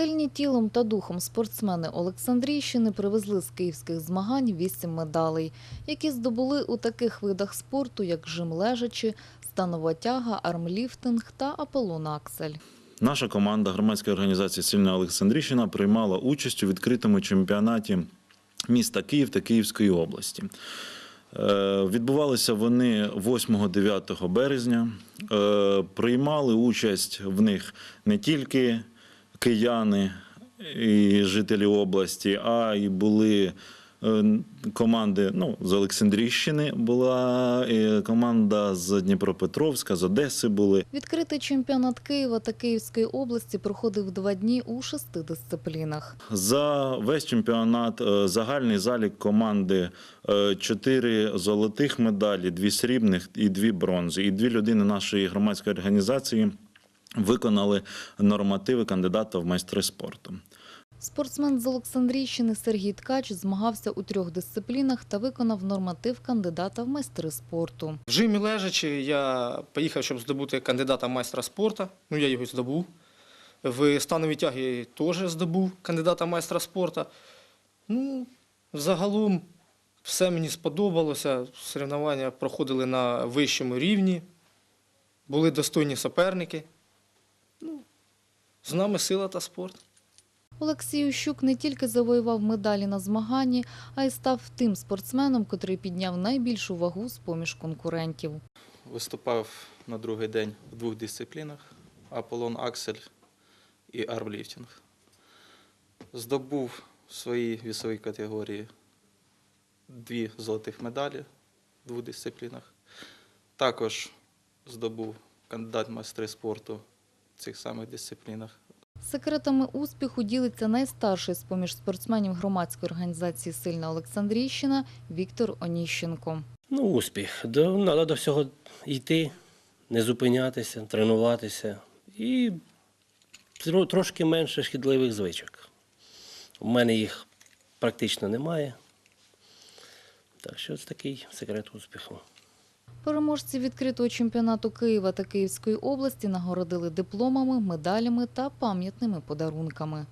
Сильні тілом та духом спортсмени Олександрійщини привезли з київських змагань вісім медалей, які здобули у таких видах спорту, як жим лежачі, станова тяга, армліфтинг та аполлон аксель. Наша команда громадської організації Сильна Олександрівщина приймала участь у відкритому чемпіонаті міста Київ та Київської області. Е, Відбувалися вони 8-9 березня. Е, Приймали участь в них не тільки кияни і жителі області, а й були е, команди ну, з Олександрійщини, була е, команда з Дніпропетровська, з Одеси були. Відкритий чемпіонат Києва та Київської області проходив два дні у шести дисциплінах. За весь чемпіонат е, загальний залік команди чотири золотих медалі, дві срібних і дві бронзи. І дві людини нашої громадської організації виконали нормативи кандидата в майстри спорту. Спортсмен з Олександрійщини Сергій Ткач змагався у трьох дисциплінах та виконав норматив кандидата в майстри спорту. В жимі лежачи я поїхав, щоб здобути кандидата в майстра спорту. Ну, я його здобув. В становій тягі теж здобув кандидата в майстра спорту. Ну, загалом все мені сподобалося. Соревнування проходили на вищому рівні. Були достойні суперники. З нами сила та спорт. Олексій Ющук не тільки завоював медалі на змаганні, а й став тим спортсменом, котрий підняв найбільшу вагу з поміж конкурентів. Виступав на другий день в двох дисциплінах: Аполлон Аксель і армліфтинг. Здобув в своїй вісовій категорії дві золотих медалі в двох дисциплінах. Також здобув кандидат майстри спорту цих самих дисциплінах. Секретами успіху ділиться найстарший з поміж спортсменів громадської організації Сильна Олександрійщина Віктор Оніщенко. Ну, успіх. Треба до всього йти, не зупинятися, тренуватися і трошки менше шкідливих звичок. У мене їх практично немає. Так що це такий секрет успіху. Переможці відкритого чемпіонату Києва та Київської області нагородили дипломами, медалями та пам'ятними подарунками.